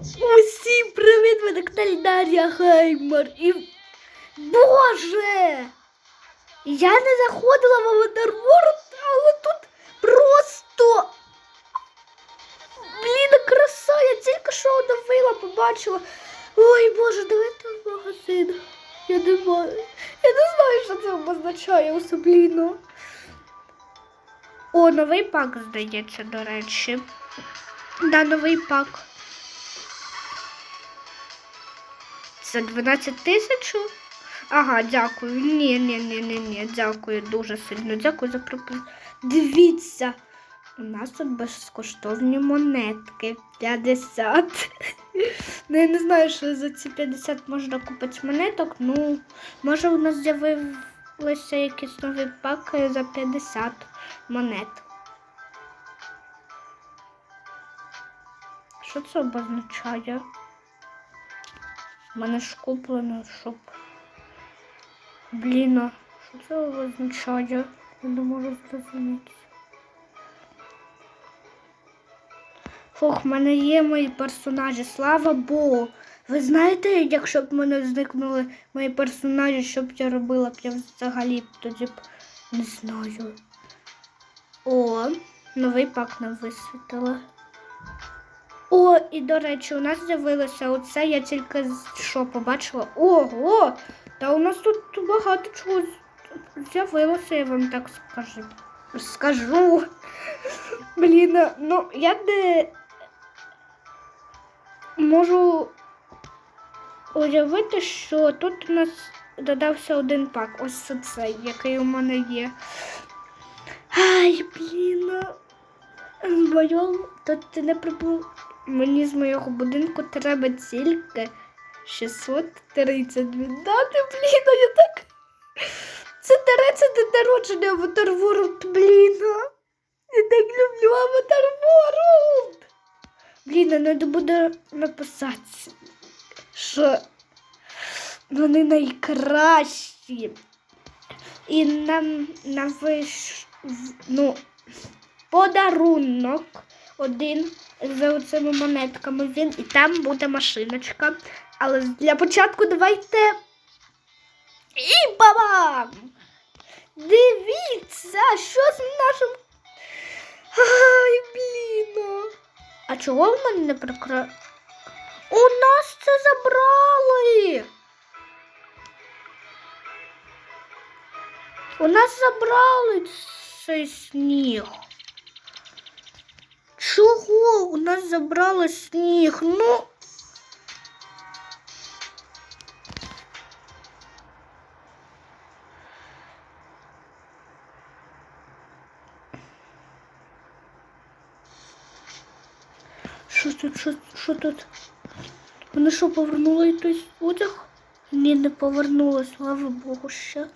Усім привіт, ви на каналі Дар'я Геймер. І Боже! Я не заходила в Аватар World, але тут просто. Блін, краса, я тільки що оновила, побачила. Ой, Боже, давайте в магазин. Я не знаю. Я не знаю, що це означає особливо. О, новий пак, здається, до речі. Да, новий пак. За 12 тисяч? Ага, дякую. Ні, ні, ні, ні, ні, дякую дуже сильно. Дякую за пропозицію. Дивіться, у нас тут безкоштовні монетки. 50. Ну, я не знаю, що за ці 50 можна купити монеток. Ну, може, у нас з'явилися якісь нові паки за 50 монет. Що це обозначає? У мене ж куплено, щоб. Блін, що це означає? Я не можу зрозуміти. Фух, в мене є мої персонажі, слава Богу. Ви знаєте, якщо б мене зникнули мої персонажі, що б я робила б я взагалі б тоді б не знаю. О, новий пак нам висвітила. О, і до речі, у нас з'явилося оце, я тільки що побачила. Ого! Та у нас тут багато чого з'явилося, я вам так скажу. Скажу. Блін, ну я не можу уявити, що тут у нас додався один пак. Ось цей, який у мене є. Ай, блін. З то ти не прибув. Мені з моєго будинку треба тільки 630 віддати, блін, а я так. Це дареться день народження Аватар World, блін. Я так люблю Аватар World. Блін, а треба буде написати, що вони найкращі. І нам на виш... ну, подарунок один з цими монетками. Він і там буде машиночка. Але для початку давайте. І бабам! Дивіться, що з нашим. Ай, блін. А чого в мене не прикра... У нас це забрали. У нас забрали цей сніг. Чого у нас забрали сніг? Ну. Що тут, що, що тут? Вони що, повернули той одяг? Ні, не повернули, слава Богу, ще.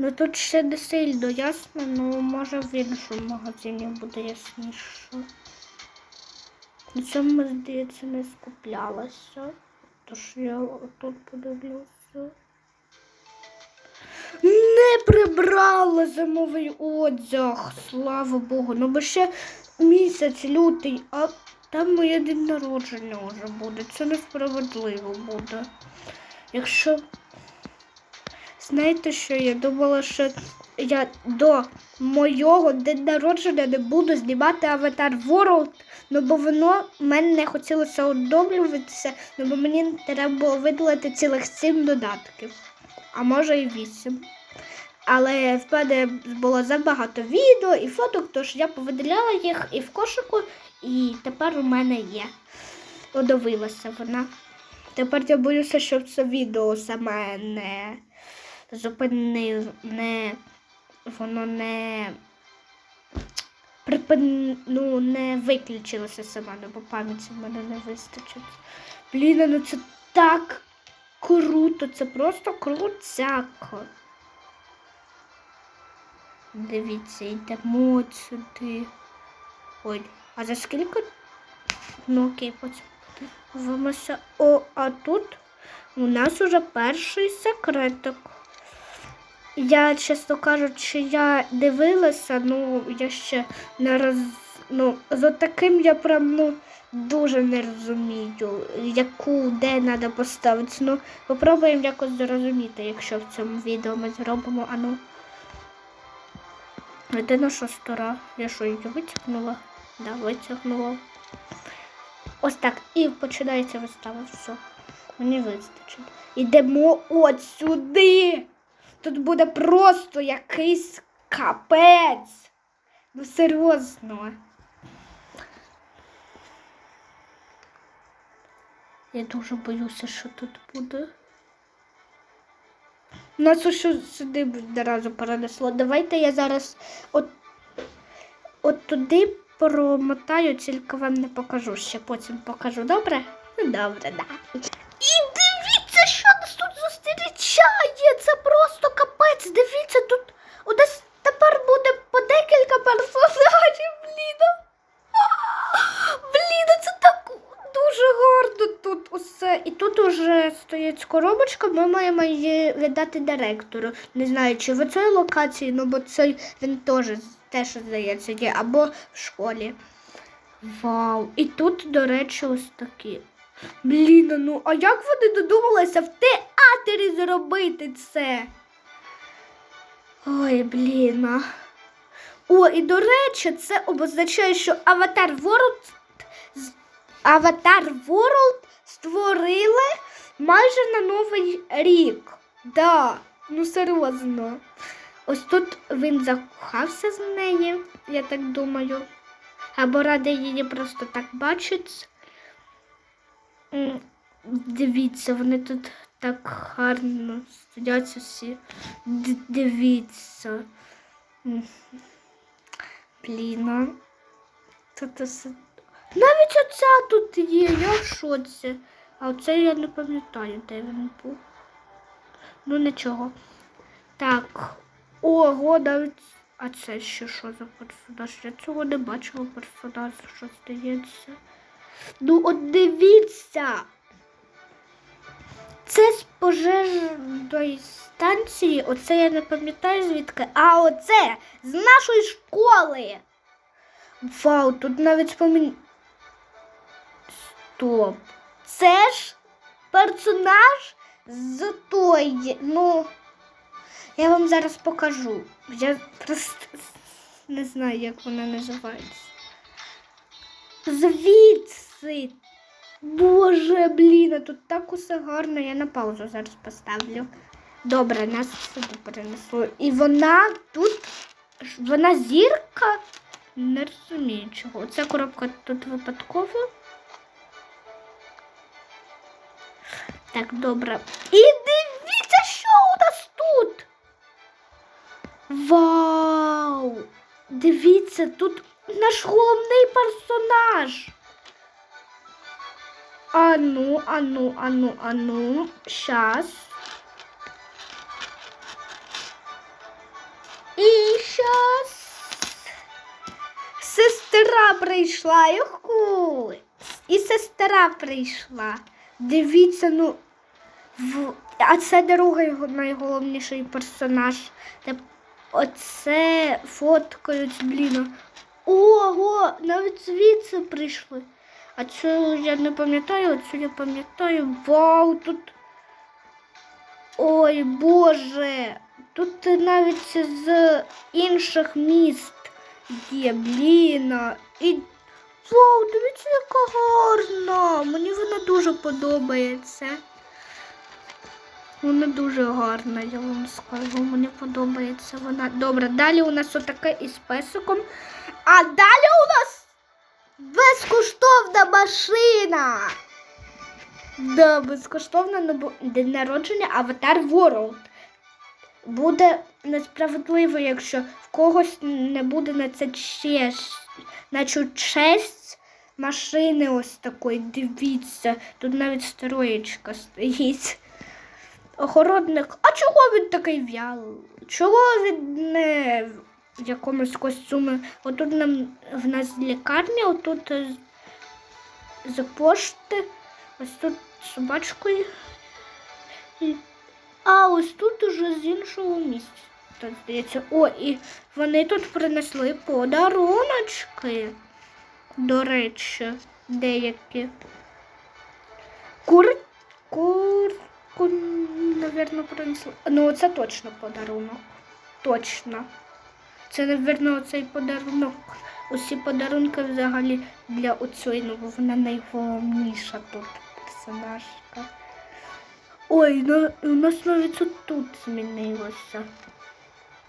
Ну тут ще не сильно ясно, ну може в іншому магазині буде ясніше. На цьому здається, не скуплялася. Тож я тут подивлюся. Не прибрала зимовий одяг, слава Богу. Ну бо ще місяць лютий, а там моє день народження вже буде. Це несправедливо буде. Якщо Знаєте, що я думала, що я до моєго день народження не буду знімати Аватар World, ну бо воно мене не хотілося оновлюватися, ну бо мені треба було видалити цілих сім додатків, а може і вісім. Але в мене було забагато відео і фоток, тож я повидаляла їх і в кошику, і тепер у мене є. Оновилася вона. Тепер я боюся, щоб це відео саме не зупинив, не воно не припин, ну, не виключилося сама, ну, бо пам'яті в мене не вистачить. Блін, ну це так круто, це просто крутяко. Дивіться, йдемо сюди. Ой, а за скільки? Ну окей, потім подивимося. О, а тут у нас уже перший секретик. Я, чесно кажучи, я дивилася, ну я ще не роз... Ну, з таким я прям ну, дуже не розумію, яку де треба поставити. Ну, попробуємо якось зрозуміти, якщо в цьому відео ми зробимо. А ну. Де наша стара? Я що, її витягнула? Да, витягнула. Ось так. І починається вистава. Все. Мені вистачить. Ідемо от сюди. Тут буде просто якийсь капець. Ну серйозно. Я дуже боюся, що тут буде. Нас що сюди одразу перенесло. Давайте я зараз от, от туди промотаю, тільки вам не покажу. Ще потім покажу, добре? Ну, добре, да. І дивіться, що нас тут зустрічає! Це просто капець. Дивіться, тут у нас тепер буде по декілька персонажів, блін. А, Блін, це так дуже гарно тут усе. І тут уже стоїть коробочка, ми маємо її віддати директору. Не знаю, чи в цій локації, ну бо цей він теж теж здається є, або в школі. Вау! І тут, до речі, ось такі. Блін, ну а як вони додумалися в театрі зробити це? Ой, блін. О, і до речі, це обозначає, що Аватар з- Аватар World створили майже на новий рік. Да, ну серйозно. Ось тут він закохався з нею, я так думаю. Або радий її просто так бачить. Дивіться, вони тут так гарно сидять усі. Дивіться. Блін. Навіть оця тут є, я в шоці. А оце я не пам'ятаю, де він був. Ну нічого. Так. Ого, навіть. А це ще що за персонаж? Я цього не бачила персонажа, що здається. Ну, от дивіться. Це з пожежної станції, оце я не пам'ятаю звідки, а оце з нашої школи. Вау, тут навіть спомін... Стоп. Це ж персонаж з той. Ну, я вам зараз покажу. Я просто не знаю, як вона називається. Звідси. Боже, блін, а тут так усе гарно. Я на паузу зараз поставлю. Добре, нас сюди перенесло. І вона тут, вона зірка. Не розумію чого. Ця коробка тут випадково. Так, добре. І дивіться, що у нас тут. Вау! Дивіться, тут наш головний персонаж. Ану, ану, ану, ану. Щас. І щас. Сестра прийшла, юху. І сестра прийшла. Дивіться, ну. А це другий найголовніший персонаж. Оце фоткають, блін. Ого, навіть звідси прийшли. А цю я не пам'ятаю, а цю я пам'ятаю. Вау, тут. Ой, Боже. Тут навіть з інших міст є, блін. І вау, дивіться, яка гарна. Мені вона дуже подобається. Вона дуже гарна, я вам скажу. Мені подобається вона. Добре, далі у нас отаке із песиком. А далі у нас безкоштовна машина. Да, безкоштовна на день народження Аватар World. Буде несправедливо, якщо в когось не буде на це честь, на цю честь машини ось такої. Дивіться, тут навіть строєчка стоїть. Охоронник. А чого він такий в'ялий? Чого він не в якомусь костюмі? Отут нам в нас лікарня, отут е, з- пошти, ось тут собачкою. А ось тут уже з іншого місця. Здається. О, і вони тут принесли подаруночки. До речі, деякі. Кур, Кур... Курку, напевно, принесли. Ну, це точно подарунок. Точно. Це, напевно, оцей подарунок. Усі подарунки взагалі для оцої, ну, вона найголовніша тут персонажка. Ой, ну, у нас навіть тут змінилося.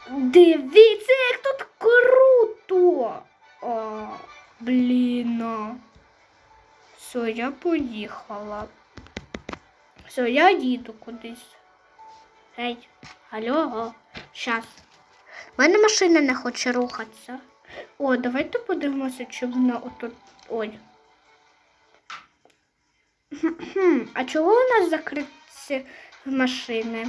Дивіться, як тут круто! О, блін. Все, я поїхала. Все, я їду кудись. Гей, алло, щас. У мене машина не хоче рухатися. О, давайте подивимося, чи вона отут. Ой. А чого у нас закриті машини?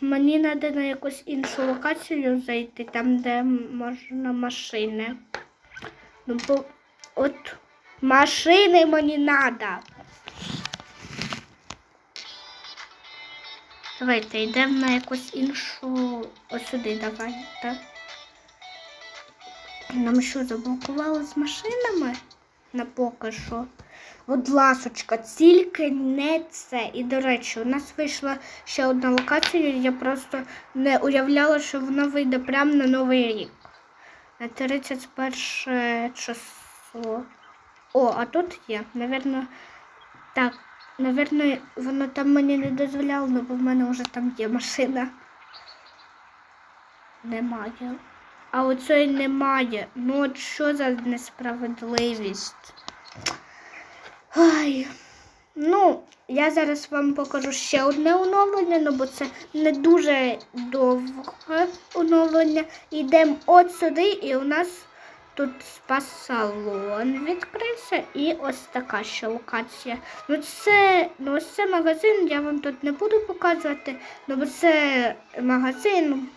Мені треба на якусь іншу локацію зайти, там, де можна машини. Ну, бо от машини мені треба. Давайте йдемо на якусь іншу. Ось сюди давайте. Нам що заблокували з машинами? На поки що. Будь ласочка, тільки не це. І, до речі, у нас вийшла ще одна локація. Я просто не уявляла, що вона вийде прямо на Новий рік. На 31 число. О, а тут є. Навірно, так. Навірно, воно там мені не дозволяло, бо в мене вже там є машина. Немає. А оцей немає. Ну от що за несправедливість? Ай. Ну, я зараз вам покажу ще одне оновлення, ну бо це не дуже довге оновлення. Йдемо от сюди, і у нас тут спа-салон відкрився і ось така ще локація. Ну це, ну це магазин, я вам тут не буду показувати, ну бо це магазин,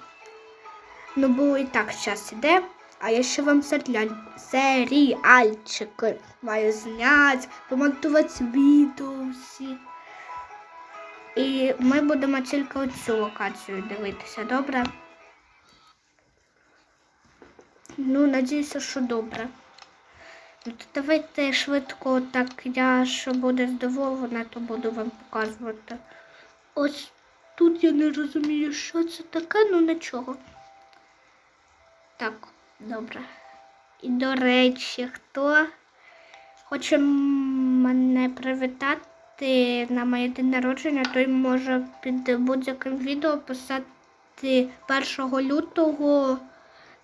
ну бо і так час іде. А я ще вам серіаль, серіальчики маю зняти, помонтувати відео всі. І ми будемо тільки оцю локацію дивитися, добре? Ну, надіюся, що добре. Ну, то давайте швидко, так я що буде здивована, то буду вам показувати. Ось тут я не розумію, що це таке, ну нічого. Так, добре. І до речі, хто хоче мене привітати на моє день народження, той може під будь-яким відео писати 1 лютого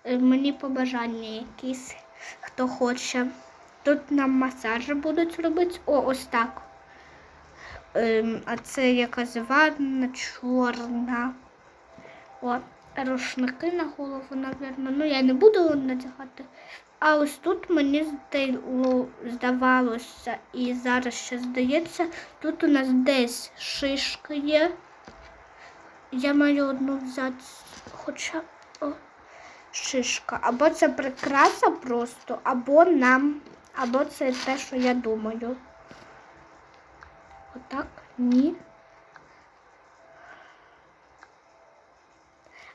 мені побажання якісь, хто хоче. Тут нам масажі будуть робити. О, ось так. Ем, а це якась ванна чорна. О, рушники на голову, напевно. Ну, я не буду надягати. А ось тут мені здавалося, і зараз ще здається, тут у нас десь шишка є. Я маю одну взяти, хоча о, шишка. Або це прикраса просто, або нам, або це те, що я думаю. Отак? Ні.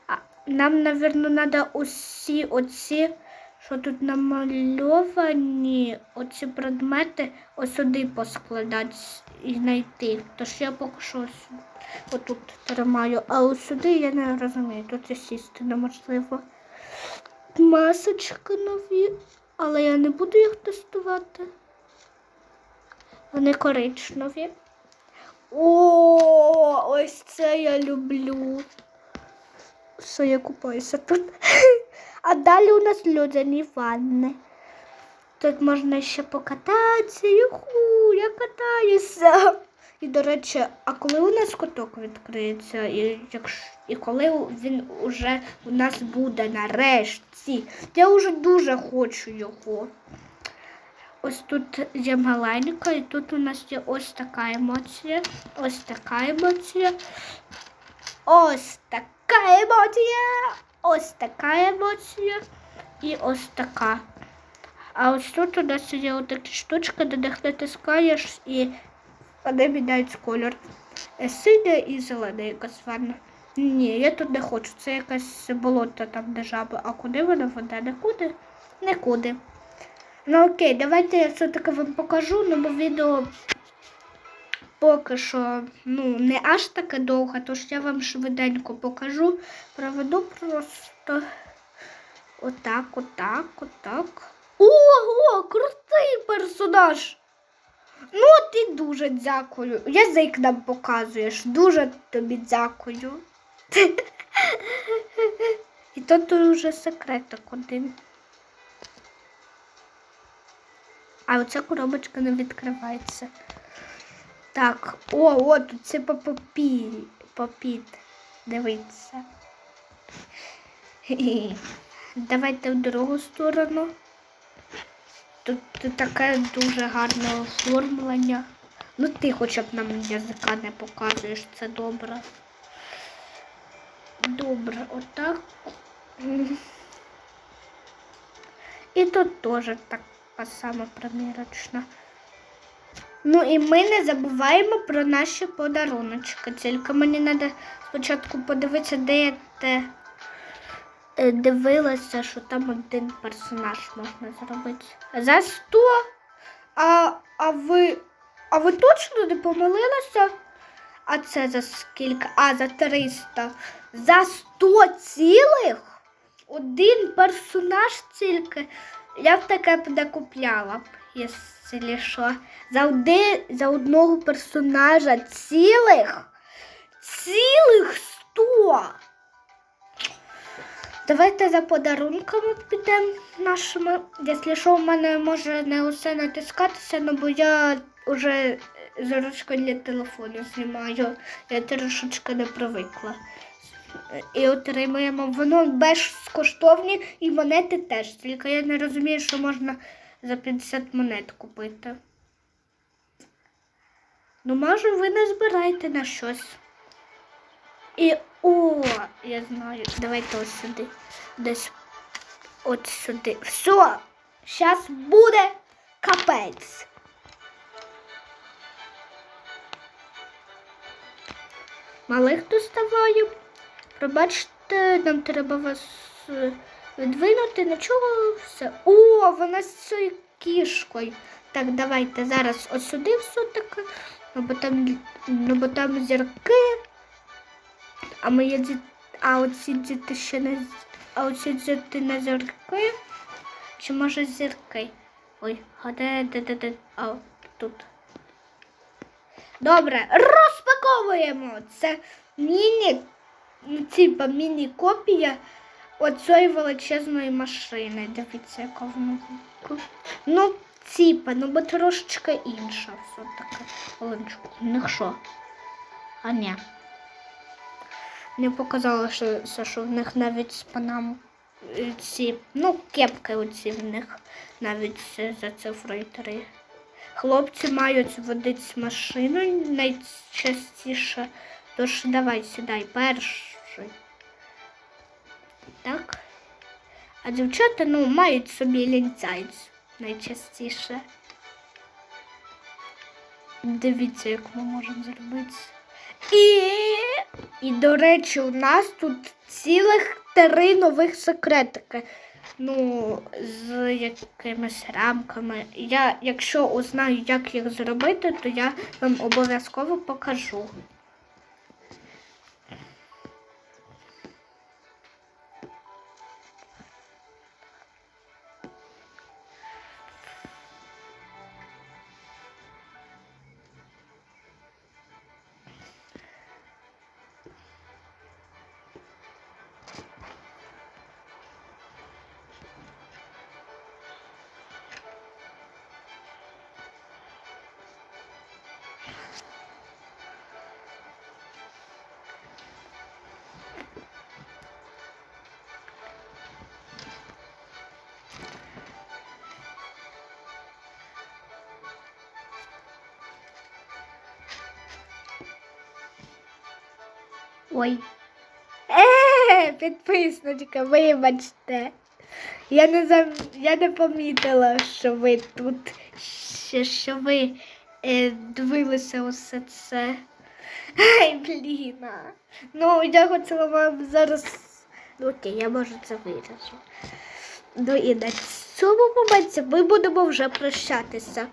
А нам, напевно, треба усі оці, що тут намальовані, оці предмети ось сюди поскладати і знайти. Тож я поки що отут тримаю, а ось сюди я не розумію, тут і сісти неможливо. Масочки нові, але я не буду їх тестувати. Вони коричневі. О, ось це я люблю. Все, я купаюся тут. А далі у нас людяні ванни. Тут можна ще покататися. Юху, я катаюся. І, до речі, а коли у нас куток відкриється, і, якщо, і коли він уже у нас буде нарешті, я вже дуже хочу його. Ось тут є маленька, і тут у нас є ось така емоція, ось така емоція, ось така емоція, ось така емоція і ось така. А ось тут у нас є отакі штучки, де їх натискаєш і вони міняють колір. Е, Синя і зелена якась ванна. Ні, я тут не хочу. Це якась болото там, де жаба. А куди вона веде? Нікуди? Нікуди. Ну окей, давайте я все-таки вам покажу, ну бо відео поки що ну, не аж таке довге, тож я вам швиденько покажу. Проведу просто отак, отак, отак. Ого, крутий персонаж! Ну, ти дуже дякую. Язик нам показуєш. Дуже тобі дякую. І тут уже секретик один. А оця коробочка не відкривається. Так, о, о, тут це попі, попіт. Дивіться. Давайте в другу сторону. Тут, таке дуже гарне оформлення. Ну ти хоча б нам язика не показуєш, це добре. Добре, отак. І тут теж така сама примірочна. Ну і ми не забуваємо про наші подаруночки. Тільки мені треба спочатку подивитися, де те дивилася, що там один персонаж можна зробити. За 100? А, а ви. А ви точно не помилилися? А це за скільки? А, за 300. За 100 цілих? Один персонаж тільки. Я б таке б не купляла б, якщо що. За, один, за одного персонажа цілих? Цілих 100! Давайте за подарунками підемо нашими. Якщо що, в мене може не усе натискатися, ну бо я вже з для телефону знімаю. Я трошечки не привикла. І отримуємо воно безкоштовні і монети теж. Тільки я не розумію, що можна за 50 монет купити. Ну, може, ви не збираєте на щось. І о, я знаю. Давайте ось сюди. Десь от сюди. Все, зараз буде капець. Малих доставаю. Пробачте, нам треба вас е, відвинути. Нічого все. О, вона з цією кішкою. Так, давайте зараз ось сюди все таки. Ну, бо там, ну, бо там зірки. А мої діти, а оці діти ще не а оці діти не зірки. Чи може зірки? Ой, а де, де, де? А, тут. Добре, розпаковуємо. Це міні, ну, типа міні-копія оцієї величезної машини. Дивіться, яка вона. Ну, типа, ну бо трошечки інша все-таки. Оленчику, в що? А ні. Не показала, що, що, в них навіть з панам е, ці, ну, кепки оці в них навіть за цифрою 3. Хлопці мають водити машину найчастіше. Тож давай сідай перший. Так. А дівчата, ну, мають собі лінцайць найчастіше. Дивіться, як ми можемо зробити. І, і до речі, у нас тут цілих три нових секретики. Ну, з якимись рамками. Я, якщо узнаю, як їх зробити, то я вам обов'язково покажу. Ой. Е, підписничка, вибачте. Я не зам... я не помітила, що ви тут, що, що ви е, дивилися усе це. Ай, блін. а. Ну, я хотіла вам зараз. Ну, окей, я можу це виріжу. Ну і на цьому моменті ми будемо вже прощатися.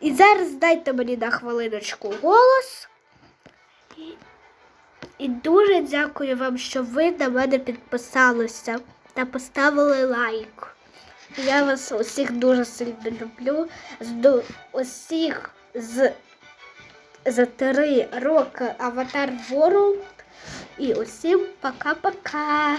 І зараз дайте мені на хвилиночку голос. І, дуже дякую вам, що ви на мене підписалися та поставили лайк. Я вас усіх дуже сильно люблю. З усіх з за три роки Аватар Ворлд. І усім пока-пока.